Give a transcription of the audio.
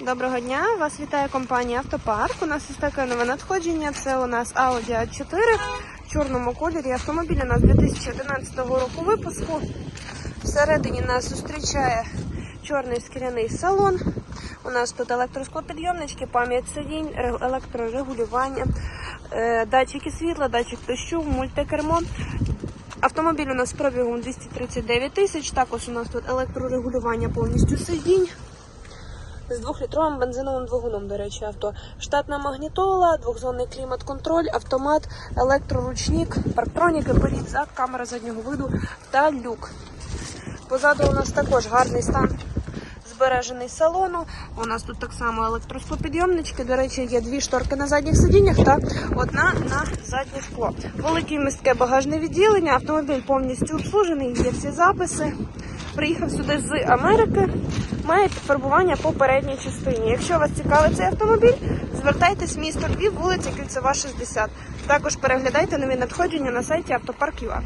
Доброго дня! Вас вітає компанія Автопарк. У нас ось таке нове надходження. Це у нас Audi A4 в чорному кольорі. Автомобіль у нас 2011 року випуску. Всередині нас зустрічає чорний скляний салон. У нас тут електросклопідйомнички, пам'ять сидінь, електрорегулювання, е, датчики світла, датчик дощу, мультикермо. Автомобіль у нас пробігом 239 тисяч. Також у нас тут електрорегулювання повністю сидінь. З двохлітровим бензиновим двигуном, до речі, авто. Штатна магнітола, двохзонний клімат-контроль, автомат, електроручник, парктроніки, перед, зад, камера заднього виду та люк. Позаду у нас також гарний стан збережений салону. У нас тут так само електросклопідйомнички. До речі, є дві шторки на задніх сидіннях та одна на заднє скло. Велике містке багажне відділення. Автомобіль повністю обслужений, є всі записи. Приїхав сюди з Америки. Має підфарбування по передній частині. Якщо вас цікавить цей автомобіль, звертайтесь в місто Львів, вулиця Кільцева, 60. Також переглядайте нові надходження на сайті автопарк.ua.